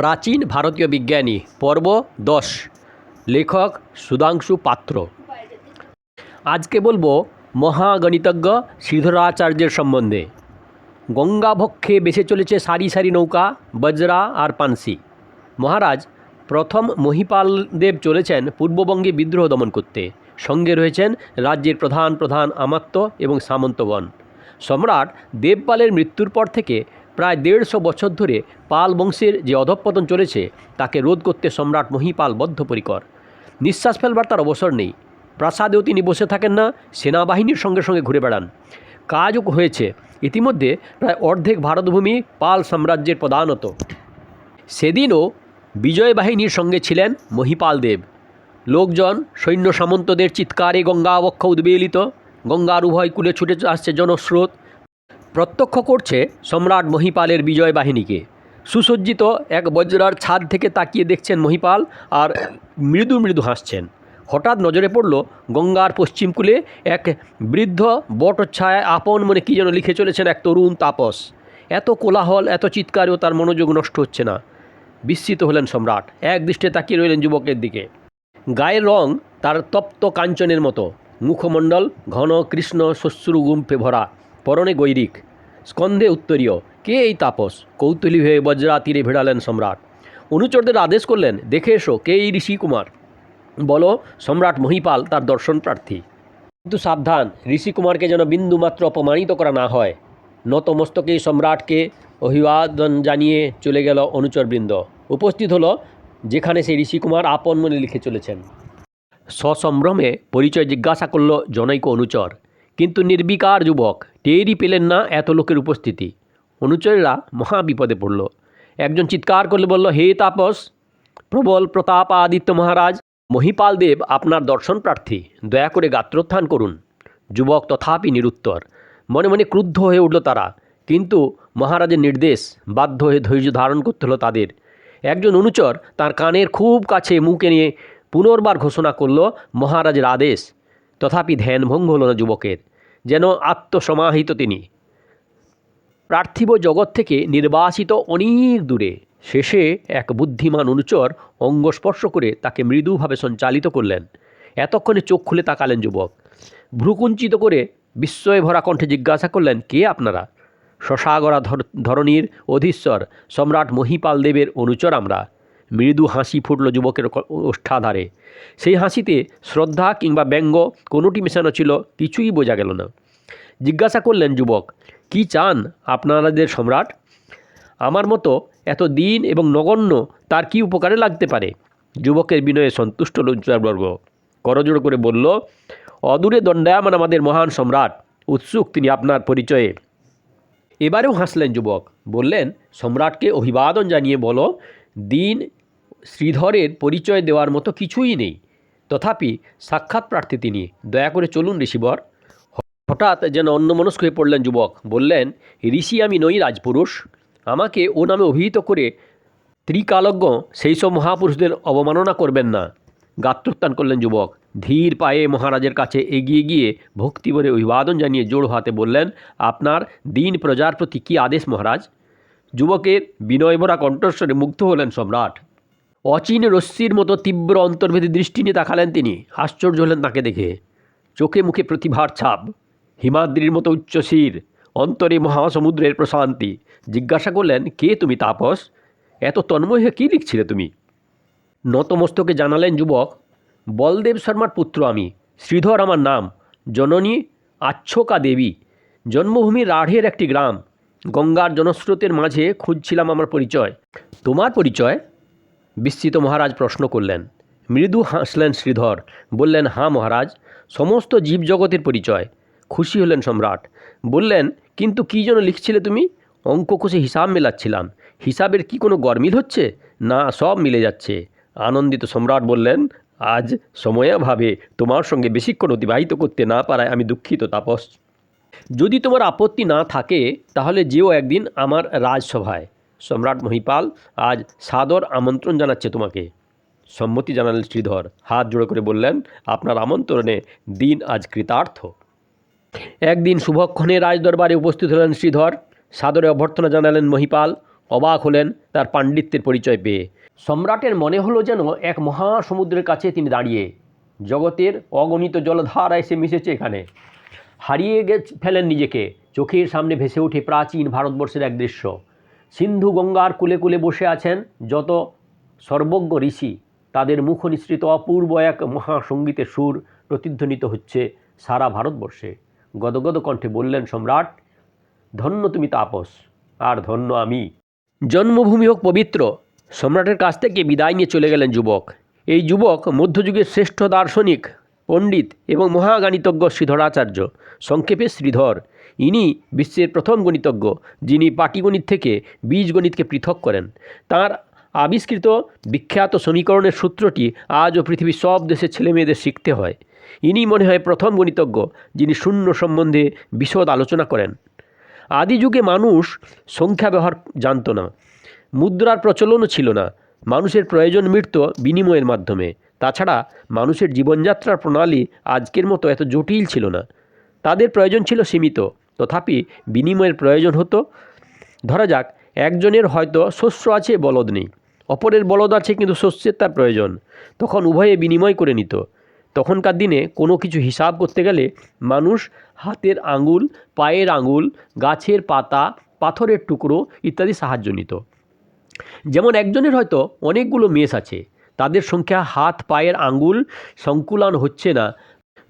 প্রাচীন ভারতীয় বিজ্ঞানী পর্ব দশ। লেখক সুধাংশু পাত্র। আজকে বলব মহাগণিতজ্ঞ শ্রীধরাচার্যের সম্বন্ধে। গঙ্গাবক্ষে বেসে চলেছে সারি সারি নৌকা, বজরা আর পানসি। মহারাজ প্রথম মহিপাল দেব চলেছেন পূর্ববঙ্গে বিদ্রোহ দমন করতে। সঙ্গে রয়েছেন রাজ্যের প্রধান প্রধান আমাত্য এবং সামন্তবন সম্রাট দেবপালের মৃত্যুর পর থেকে প্রায় দেড়শো বছর ধরে পাল বংশের যে অধঃপতন চলেছে, তাকে রোধ করতে সম্রাট মহিপাল বদ্ধপরিকর। নিঃশ্বাস ফেলবার তার অবসর নেই। প্রাসাদেও তিনি বসে থাকেন না, সেনাবাহিনীর সঙ্গে সঙ্গে ঘুরে বেড়ান। কাজও হয়েছে। ইতিমধ্যে প্রায় অর্ধেক ভারতভূমি পাল সাম্রাজ্যের প্রধানত। সেদিনও বিজয় বাহিনীর সঙ্গে ছিলেন মহিপাল দেব। লোকজন, সৈন্য সামন্তদের চিৎকারে গঙ্গা অবক্ষ উদ্বেলিত। গঙ্গার উভয় কূলে ছুটে আসছে জনস্রোত। প্রত্যক্ষ করছে সম্রাট মহিপালের বিজয় বাহিনীকে। সুসজ্জিত এক বজ্রার ছাদ থেকে তাকিয়ে দেখছেন মহিপাল আর মৃদু মৃদু হাসছেন। হঠাৎ নজরে পড়ল গঙ্গার পশ্চিম কূলে এক বৃদ্ধ বটচ্ছায় আপন মনে কী যেন লিখে চলেছেন এক তরুণ তাপস। এত কোলাহল, এত চিৎকারেও তার মনোযোগ নষ্ট হচ্ছে না। বিস্মিত হলেন সম্রাট, এক দৃষ্টে তাকিয়ে রইলেন যুবকের দিকে। গায়ের রং তার তপ্ত কাঞ্চনের মতো। মুখমণ্ডল ঘন কৃষ্ণ শ্বশ্রু গুম্ফে ভরা। পরনে গৈরিক, স্কন্ধে উত্তরীয়। কে এই তাপস? কৌতূহলী হয়ে বজ্রা তীরে ভিড়ালেন সম্রাট। অনুচরদের আদেশ করলেন, দেখে এসো, কে এই ঋষিকুমার? বলো, সম্রাট মহিপাল, তার দর্শন প্রার্থী। কিন্তু সাবধান, ঋষিকুমারকে যেন বিন্দুমাত্র অপমানিত করা না হয়। নতমস্তকেই সম্রাটকে অভিবাদন জানিয়ে চলে গেল অনুচরবৃন্দ। উপস্থিত হলো, যেখানে সেই ঋষিকুমার আপন মনে লিখে চলেছেন। সসম্ভ্রমে পরিচয় জিজ্ঞাসা করল জনৈক অনুচর। কিন্তু নির্বিকার যুবক, টেরই পেলেন না এত লোকের উপস্থিতি। অনুচরেরা মহা বিপদে পড়ল। একজন চিৎকার করলে বলল, হে তাপস! প্রবল প্রতাপ আদিত্য মহারাজ, মহিপাল দেব আপনার দর্শন প্রার্থী, দয়া করে গাত্রোত্থান করুন। যুবক তথাপি নিরুত্তর। মনে মনে ক্রুদ্ধ হয়ে উঠল তারা। কিন্তু মহারাজের নির্দেশ বাধ্য হয়ে ধৈর্য ধারণ করতে হলো তাদের। একজন অনুচর তার কানের খুব কাছে মুখে নিয়ে পুনর্বার ঘোষণা করল, মহারাজের আদেশ। তথাপি ধ্যানভঙ্গ হলো না যুবকের। যেন আত্মসমাহিত তিনি। পার্থিব জগৎ থেকে নির্বাসিত অনেক দূরে, শেষে এক বুদ্ধিমান অনুচর অঙ্গস্পর্শ করে তাকে মৃদুভাবে সঞ্চালিত করলেন। এতক্ষণে চোখ খুলে তাকালেন যুবক। ভ্রুকুঞ্চিত করে বিস্ময়ে ভরা কণ্ঠে জিজ্ঞাসা করলেন, কে আপনারা? শশাগরা ধর- ধরণীর অধীশ্বর, সম্রাট মহিপাল দেবের অনুচর আমরা। মৃদু হাসি ফুটল যুবকের ওষ্ঠাধারে। সেই হাসিতে শ্রদ্ধা কিংবা ব্যঙ্গ কোনোটি মেশানো ছিল, কিছুই বোঝা গেল না। জিজ্ঞাসা করলেন যুবক, কি চান আপনাদের সম্রাট? আমার মতো এত দিন এবং নগণ্য তার কি উপকারে লাগতে পারে? যুবকের বিনয়ে সন্তুষ্ট লজ্জাবর্গ করজোড় করে বলল, অদূরে দণ্ডায়মান আমাদের মহান সম্রাট, উৎসুক তিনি আপনার পরিচয়ে। এবারেও হাসলেন যুবক, বললেন, সম্রাটকে অভিবাদন জানিয়ে বলো, দিন শ্রীধরের পরিচয় দেওয়ার মতো কিছুই নেই। তথাপি সাক্ষাৎ প্রার্থী তিনি। দয়া করে চলুন, ঋষিবর। হঠাৎ যেন অন্যমনস্ক হয়ে পড়লেন যুবক। বললেন, ঋষি, আমি নই রাজপুরুষ। আমাকে ও নামে অভিহিত করে ত্রিকালজ্ঞ সেই সব মহাপুরুষদের অবমাননা করবেন না। গাত্রোত্থান করলেন যুবক। ধীর পায়ে মহারাজের কাছে এগিয়ে গিয়ে ভক্তিভরে অভিবাদন জানিয়ে জোড় হাতে বললেন, আপনার দিন প্রজার প্রতি কী আদেশ মহারাজ? যুবকের বিনয়ভরা কণ্ঠস্বরে মুগ্ধ হলেন সম্রাট। অচিন রশ্মির মতো তীব্র অন্তর্ভেদী দৃষ্টি নিয়ে তাকালেন তিনি। আশ্চর্য হলেন তাকে দেখে। চোখে মুখে প্রতিভার ছাপ। হিমাদ্রির মতো উচ্চশির। অন্তরে মহাসমুদ্রের প্রশান্তি। জিজ্ঞাসা করলেন, কে তুমি তাপস? এত তন্ময় হয়ে কী লিখছিলে তুমি? নতমস্তকে জানালেন যুবক, বলদেব শর্মার পুত্র আমি। শ্রীধর আমার নাম। জননী আচ্ছকা দেবী। জন্মভূমি রাঢ়ের একটি গ্রাম। গঙ্গার জনস্রোতের মাঝে খুঁজছিলাম আমার পরিচয়। তোমার পরিচয়? বিস্মিত মহারাজ প্রশ্ন করলেন। মৃদু হাসলেন শ্রীধর, বললেন, হাঁ মহারাজ, সমস্ত জীবজগতের পরিচয়। খুশি হলেন সম্রাট, বললেন, কিন্তু কী যেন লিখছিলে তুমি? অঙ্ক কষে হিসাব মেলাচ্ছিলাম। হিসাবের কি কোনো গরমিল হচ্ছে? না, সব মিলে যাচ্ছে। আনন্দিত সম্রাট বললেন, আজ সময়াভাবে তোমার সঙ্গে বেশিক্ষণ অতিবাহিত করতে না পারায় আমি দুঃখিত, তাপস। যদি তোমার আপত্তি না থাকে, তাহলে যেও একদিন আমার রাজসভায়। সম্রাট মহিপাল আজ সাদর আমন্ত্রণ জানাচ্ছে তোমাকে। সম্মতি জানালেন শ্রীধর। হাত জোড়ো করে বললেন, আপনার আমন্ত্রণে দিন আজ কৃতার্থ। একদিন শুভক্ষণে রাজদরবারে উপস্থিত হলেন শ্রীধর। সাদরে অভ্যর্থনা জানালেন মহিপাল। অবাক হলেন তার পাণ্ডিত্যের পরিচয় পেয়ে। সম্রাটের মনে হলো যেন এক মহাসমুদ্রের কাছে তিনি দাঁড়িয়ে। জগতের অগণিত জলধারা এসে মিশেছে এখানে। হারিয়ে গে ফেলেন নিজেকে। চোখের সামনে ভেসে ওঠে প্রাচীন ভারতবর্ষের এক দৃশ্য। সিন্ধু গঙ্গার কুলে কুলে বসে আছেন যত সর্বজ্ঞ ঋষি, তাদের মুখ নিঃসৃত অপূর্ব এক মহাসঙ্গীতের সুর প্রতিধ্বনিত হচ্ছে সারা ভারতবর্ষে। গদগদ কণ্ঠে বললেন সম্রাট, ধন্য তুমি তাপস, আর ধন্য আমি। জন্মভূমি হোক পবিত্র, সম্রাটের কাছ থেকে বিদায় নিয়ে চলে গেলেন যুবক। এই যুবক মধ্যযুগের শ্রেষ্ঠ দার্শনিক, পণ্ডিত এবং মহাগাণিতজ্ঞ শ্রীধরাচার্য। সংক্ষেপে শ্রীধর ইনি বিশ্বের প্রথম গণিতজ্ঞ, যিনি পাটিগণিত থেকে বীজগণিতকে পৃথক করেন। তার আবিষ্কৃত বিখ্যাত সমীকরণের সূত্রটি আজও পৃথিবীর সব দেশের ছেলেমেয়েদের শিখতে হয়। ইনি মনে হয় প্রথম গণিতজ্ঞ, যিনি শূন্য সম্বন্ধে বিশদ আলোচনা করেন। আদি যুগে মানুষ সংখ্যা ব্যবহার জানত না। মুদ্রার প্রচলনও ছিল না। মানুষের প্রয়োজন মিটত বিনিময়ের মাধ্যমে। তাছাড়া মানুষের জীবনযাত্রার প্রণালী আজকের মতো এত জটিল ছিল না। তাদের প্রয়োজন ছিল সীমিত। তথাপি বিনিময়ের প্রয়োজন হতো। ধরা যাক, একজনের হয়তো শস্য আছে, বলদ নেই। অপরের বলদ আছে, কিন্তু শস্যের তার প্রয়োজন। তখন উভয়ে বিনিময় করে নিত। তখনকার দিনে কোনো কিছু হিসাব করতে গেলে মানুষ হাতের আঙুল, পায়ের আঙুল, গাছের পাতা, পাথরের টুকরো ইত্যাদি সাহায্য নিত। যেমন একজনের হয়তো অনেকগুলো মেষ আছে, তাদের সংখ্যা হাত, পায়ের আঙুল সংকুলান হচ্ছে না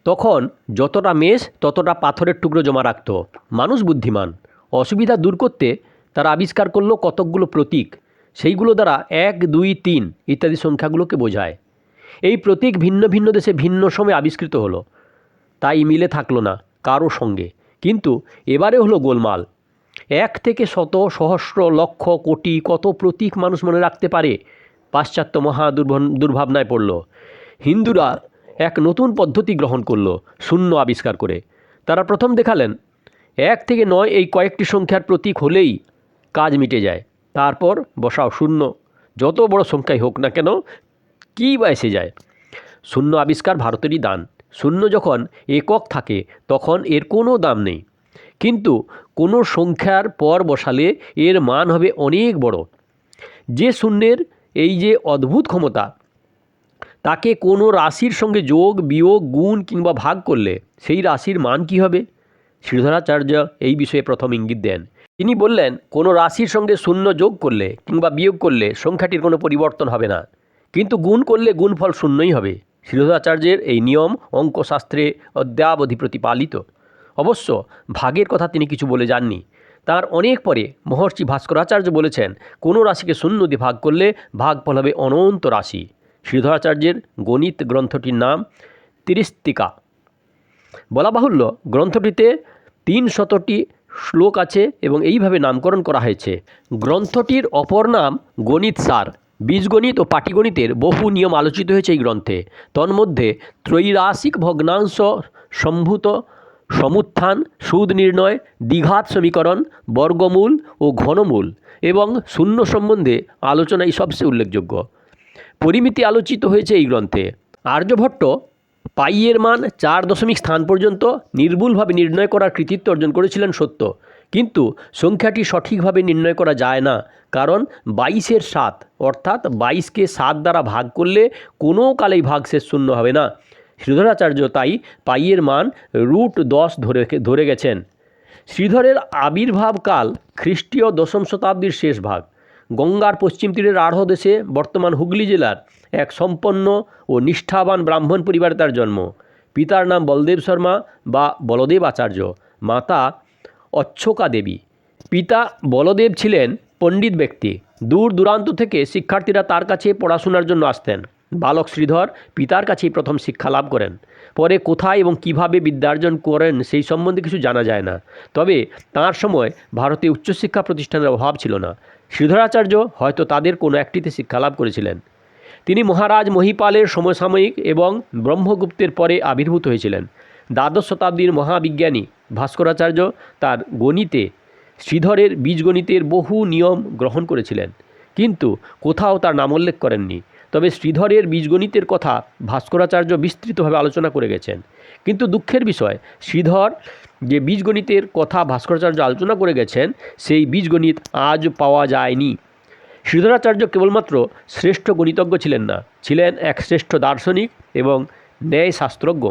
তখন যতটা মেষ, ততটা পাথরের টুকরো জমা রাখত। মানুষ বুদ্ধিমান। অসুবিধা দূর করতে তারা আবিষ্কার করল কতকগুলো প্রতীক। সেইগুলো দ্বারা এক, দুই, তিন ইত্যাদি সংখ্যাগুলোকে বোঝায়। এই প্রতীক ভিন্ন ভিন্ন দেশে ভিন্ন সময়ে আবিষ্কৃত হলো। তাই মিলে থাকল না কারও সঙ্গে। কিন্তু এবারে হলো গোলমাল। এক থেকে শত, সহস্র, লক্ষ, কোটি কত প্রতীক মানুষ মনে রাখতে পারে, পাশ্চাত্য মহা দুর্ভাবনায় পড়ল। হিন্দুরা এক নতুন পদ্ধতি গ্রহণ করল, শূন্য আবিষ্কার করে। তারা প্রথম দেখালেন, এক থেকে নয় এই কয়েকটি সংখ্যার প্রতীক হলেই কাজ মিটে যায়, তারপর বসাও শূন্য। যত বড় সংখ্যাই হোক না কেন, কী বা এসে যায়? শূন্য আবিষ্কার ভারতেরই দান। শূন্য যখন একক থাকে, তখন এর কোনো দাম নেই। কিন্তু কোনো সংখ্যার পর বসালে এর মান হবে অনেক বড়। যে শূন্যের এই যে অদ্ভুত ক্ষমতা তাকে কোনো রাশির সঙ্গে যোগ, বিয়োগ, গুণ কিংবা ভাগ করলে সেই রাশির মান কী হবে? শ্রীধরাচার্য এই বিষয়ে প্রথম ইঙ্গিত দেন। তিনি বললেন, কোনো রাশির সঙ্গে শূন্য যোগ করলে কিংবা বিয়োগ করলে সংখ্যাটির কোনো পরিবর্তন হবে না। কিন্তু গুণ করলে গুণফল শূন্যই হবে। শ্রীধরাচার্যের এই নিয়ম অঙ্কশাস্ত্রে অদ্যাবধি প্রতিপালিত। অবশ্য ভাগের কথা তিনি কিছু বলে যাননি। তার অনেক পরে মহর্ষি ভাস্করাচার্য বলেছেন, কোনো রাশিকে শূন্য দিয়ে ভাগ করলে ভাগফল হবে অনন্ত রাশি। শ্রীধরাচার্যের গণিত গ্রন্থটির নাম তিরিস্তিকা। বলা বাহুল্য, গ্রন্থটিতে তিন শতটি শ্লোক আছে এবং এইভাবে নামকরণ করা হয়েছে। গ্রন্থটির অপর নাম গণিত সার। বীজগণিত ও পাটিগণিতের বহু নিয়ম আলোচিত হয়েছে এই গ্রন্থে। তন্মধ্যে ত্রৈরাসিক ভগ্নাংশ সম্ভূত সমুত্থান, সুদ নির্ণয়, দ্বিঘাত সমীকরণ, বর্গমূল ও ঘনমূল এবং শূন্য সম্বন্ধে আলোচনাই সবচেয়ে উল্লেখযোগ্য। পরিমিতি আলোচিত হয়েছে এই গ্রন্থে। আর্যভট্ট পাইয়ের মান চার দশমিক স্থান পর্যন্ত নির্ভুলভাবে নির্ণয় করার কৃতিত্ব অর্জন করেছিলেন সত্য। কিন্তু সংখ্যাটি সঠিকভাবে নির্ণয় করা যায় না, কারণ বাইশের সাত, অর্থাৎ বাইশকে সাত দ্বারা ভাগ করলে কোনো কালেই ভাগশেষ শূন্য হবে না। শ্রীধরাচার্য তাই পাইয়ের মান রুট দশ ধরে ধরে গেছেন। শ্রীধরের আবির্ভাবকাল খ্রিস্টীয় দশম শতাব্দীর শেষ ভাগ। গঙ্গার পশ্চিম তীরের আর্হ দেশে বর্তমান হুগলি জেলার এক সম্পন্ন ও নিষ্ঠাবান ব্রাহ্মণ পরিবারে তার জন্ম। পিতার নাম বলদেব শর্মা বা বলদেব আচার্য, মাতা অচ্ছকা দেবী। পিতা বলদেব ছিলেন পণ্ডিত ব্যক্তি। দূর দূরান্ত থেকে শিক্ষার্থীরা তার কাছে পড়াশোনার জন্য আসতেন। বালক শ্রীধর পিতার কাছেই প্রথম শিক্ষা লাভ করেন। পরে কোথায় এবং কীভাবে বিদ্যার্জন করেন সেই সম্বন্ধে কিছু জানা যায় না। তবে তার সময় ভারতে উচ্চশিক্ষা প্রতিষ্ঠানের অভাব ছিল না। শ্রীধরাচার্য হয়তো তাদের কোনো একটিতে শিক্ষা লাভ করেছিলেন। তিনি মহারাজ মহিপালের সমসাময়িক এবং ব্রহ্মগুপ্তের পরে আবির্ভূত হয়েছিলেন। দ্বাদশ শতাব্দীর মহাবিজ্ঞানী ভাস্করাচার্য তার গণিতে শ্রীধরের বীজগণিতের বহু নিয়ম গ্রহণ করেছিলেন। কিন্তু কোথাও তার নামোল্লেখ করেননি। তবে শ্রীধরের বীজগণিতের কথা ভাস্করাচার্য বিস্তৃতভাবে আলোচনা করে গেছেন। কিন্তু দুঃখের বিষয়, শ্রীধর যে বীজগণিতের কথা ভাস্করাচার্য আলোচনা করে গেছেন, সেই বীজগণিত আজ পাওয়া যায়নি। শ্রীধরাচার্য কেবলমাত্র শ্রেষ্ঠ গণিতজ্ঞ ছিলেন না, ছিলেন এক শ্রেষ্ঠ দার্শনিক এবং ন্যায় শাস্ত্রজ্ঞ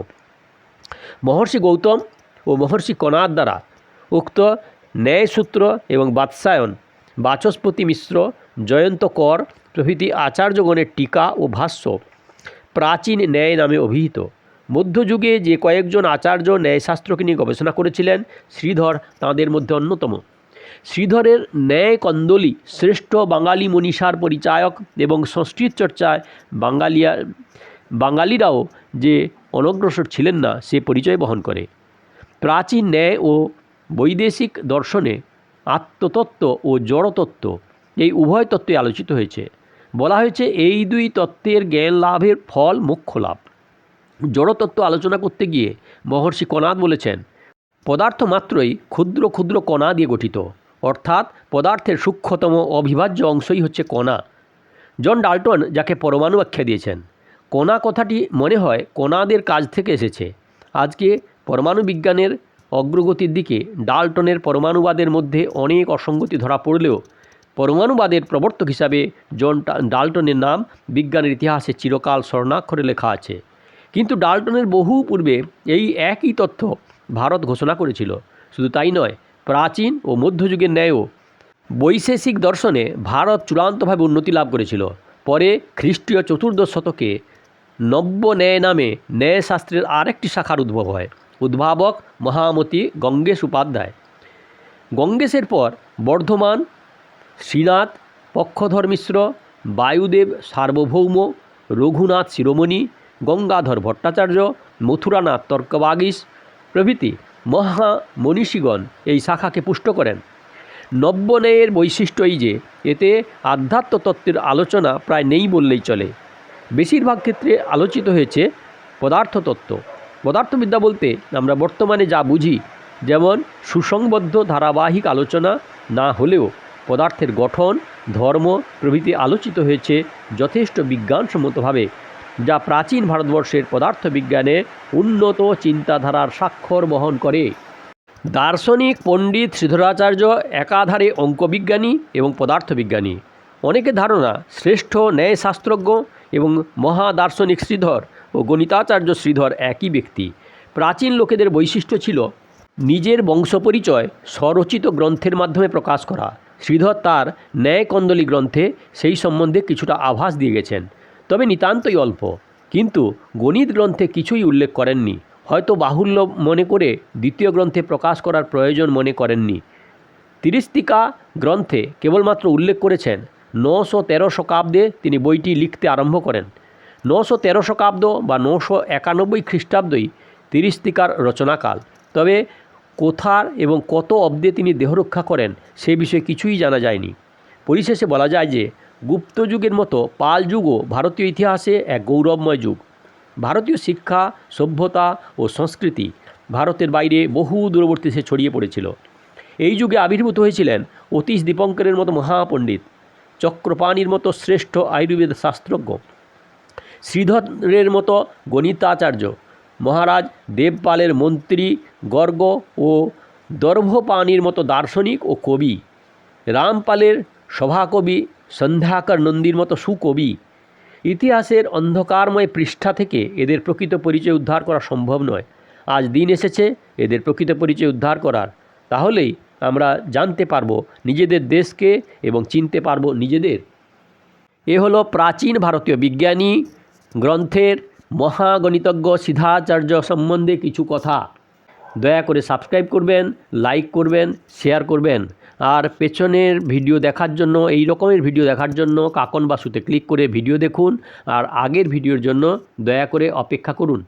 মহর্ষি গৌতম ও মহর্ষি কণার দ্বারা উক্ত ন্যায়সূত্র এবং বাৎসায়ন, বাচস্পতি মিশ্র জয়ন্ত কর প্রভৃতি আচার্যগণের টিকা ও ভাষ্য। প্রাচীন ন্যায় নামে অভিহিত। মধ্যযুগে যে কয়েকজন আচার্য ন্যায়শাস্ত্রকে নিয়ে গবেষণা করেছিলেন, শ্রীধর তাঁদের মধ্যে অন্যতম। শ্রীধরের ন্যায় কন্দলি শ্রেষ্ঠ বাঙালি মনীষার পরিচায়ক এবং সংস্কৃত চর্চায় বাঙালিয়া, বাঙালিরাও যে অনগ্রসর ছিলেন না, সে পরিচয় বহন করে। প্রাচীন ন্যায় ও বৈদেশিক দর্শনে আত্মতত্ত্ব ও জড়তত্ত্ব এই উভয় তত্ত্বে আলোচিত হয়েছে। বলা হয়েছে, এই দুই তত্ত্বের জ্ঞান লাভের ফল মুখ্য লাভ। জড়তত্ত্ব আলোচনা করতে গিয়ে মহর্ষি কণাদ বলেছেন, পদার্থ মাত্রই ক্ষুদ্র ক্ষুদ্র কণা দিয়ে গঠিত। অর্থাৎ পদার্থের সূক্ষ্মতম অবিভাজ্য অংশই হচ্ছে কণা। জন ডাল্টন যাকে পরমাণু আখ্যা দিয়েছেন, কণা কথাটি মনে হয় কণাদের কাজ থেকে এসেছে। আজকে পরমাণু বিজ্ঞানের অগ্রগতির দিকে ডাল্টনের পরমাণুবাদের মধ্যে অনেক অসঙ্গতি ধরা পড়লেও পরমাণুবাদের প্রবর্তক হিসাবে জন ডাল্টনের নাম বিজ্ঞানের ইতিহাসে চিরকাল স্বর্ণাক্ষরে লেখা আছে। কিন্তু ডাল্টনের বহু পূর্বে এই একই তথ্য ভারত ঘোষণা করেছিল। শুধু তাই নয়, প্রাচীন ও মধ্যযুগের ন্যায়ও। বৈশেষিক দর্শনে ভারত চূড়ান্তভাবে উন্নতি লাভ করেছিল। পরে খ্রিস্টীয় চতুর্দশ শতকে নব্য ন্যায় নামে ন্যায়শাস্ত্রের আরেকটি শাখার উদ্ভব হয়, উদ্ভাবক মহামতি গঙ্গেশ উপাধ্যায়। গঙ্গেশের পর বর্ধমান শ্রীনাথ, পক্ষধর মিশ্র, বায়ুদেব সার্বভৌম, রঘুনাথ শিরোমণি, গঙ্গাধর ভট্টাচার্য, মথুরানাথ তর্কবাগীশ প্রভৃতি মহা মনীষীগণ এই শাখাকে পুষ্ট করেন। নব্যনয়ের বৈশিষ্ট্য এই যে, এতে আধ্যাত্মতত্ত্বের আলোচনা প্রায় নেই বললেই চলে। বেশিরভাগ ক্ষেত্রে আলোচিত হয়েছে পদার্থতত্ত্ব। পদার্থবিদ্যা বলতে আমরা বর্তমানে যা বুঝি, যেমন সুসংবদ্ধ ধারাবাহিক আলোচনা না হলেও পদার্থের গঠন, ধর্ম, প্রভৃতি আলোচিত হয়েছে যথেষ্ট বিজ্ঞানসম্মতভাবে, যা প্রাচীন ভারতবর্ষের পদার্থবিজ্ঞানে উন্নত চিন্তাধারার স্বাক্ষর বহন করে। দার্শনিক পণ্ডিত শ্রীধরাচার্য একাধারে অঙ্কবিজ্ঞানী এবং পদার্থবিজ্ঞানী। অনেকের ধারণা শ্রেষ্ঠ ন্যায়শাস্ত্রজ্ঞ এবং মহাদার্শনিক শ্রীধর ও গণিতাচার্য শ্রীধর একই ব্যক্তি। প্রাচীন লোকেদের বৈশিষ্ট্য ছিল নিজের বংশপরিচয় স্বরচিত গ্রন্থের মাধ্যমে প্রকাশ করা। শ্রীধর তার ন্যায়কন্দলী গ্রন্থে সেই সম্বন্ধে কিছুটা আভাস দিয়ে গেছেন। তবে নিতান্তই অল্প। কিন্তু গণিত গ্রন্থে কিছুই উল্লেখ করেননি। হয়তো বাহুল্য মনে করে দ্বিতীয় গ্রন্থে প্রকাশ করার প্রয়োজন মনে করেননি। তিরিস্তিকা গ্রন্থে কেবলমাত্র উল্লেখ করেছেন, নশো তেরো শকাব্দে তিনি বইটি লিখতে আরম্ভ করেন। নশো তেরো শকাব্দ বা নশো একানব্বই খ্রিস্টাব্দই তিরিস্তিকার রচনাকাল। তবে কোথার এবং কত অব্দে তিনি দেহরক্ষা করেন সে বিষয়ে কিছুই জানা যায়নি। পরিশেষে বলা যায় যে, গুপ্ত যুগের মতো পাল যুগও ভারতীয় ইতিহাসে এক গৌরবময় যুগ। ভারতীয় শিক্ষা, সভ্যতা ও সংস্কৃতি ভারতের বাইরে বহু দূরবর্তী সে ছড়িয়ে পড়েছিল। এই যুগে আবির্ভূত হয়েছিলেন অতীশ দীপঙ্করের মতো মহাপণ্ডিত, চক্রপাণির মতো শ্রেষ্ঠ আয়ুর্বেদ শাস্ত্রজ্ঞ, শ্রীধরের মতো গণিতাচার্য মহারাজ দেবপালের মন্ত্রী, গর্গ ও দর্ভপাণির মতো দার্শনিক ও কবি। রামপালের সভাকবি, সন্ধ্যাকর নন্দীর মতো সুকবি। ইতিহাসের অন্ধকারময় পৃষ্ঠা থেকে এদের প্রকৃত পরিচয় উদ্ধার করা সম্ভব নয়। আজ দিন এসেছে, এদের প্রকৃত পরিচয় উদ্ধার করার। তাহলেই আমরা জানতে পারব নিজেদের দেশকে এবং চিনতে পারব নিজেদের। এ হলো প্রাচীন ভারতীয় বিজ্ঞানী, গ্রন্থের মহাগণিতজ্ঞ সিধাচার্য সম্বন্ধে কিছু কথা। দয়া করে সাবস্ক্রাইব করবেন, লাইক করবেন, শেয়ার করবেন। আর পেছনের ভিডিও দেখার জন্য, এই রকমের ভিডিও দেখার জন্য কাকন বাসুতে ক্লিক করে ভিডিও দেখুন। আর আগের ভিডিওর জন্য দয়া করে অপেক্ষা করুন।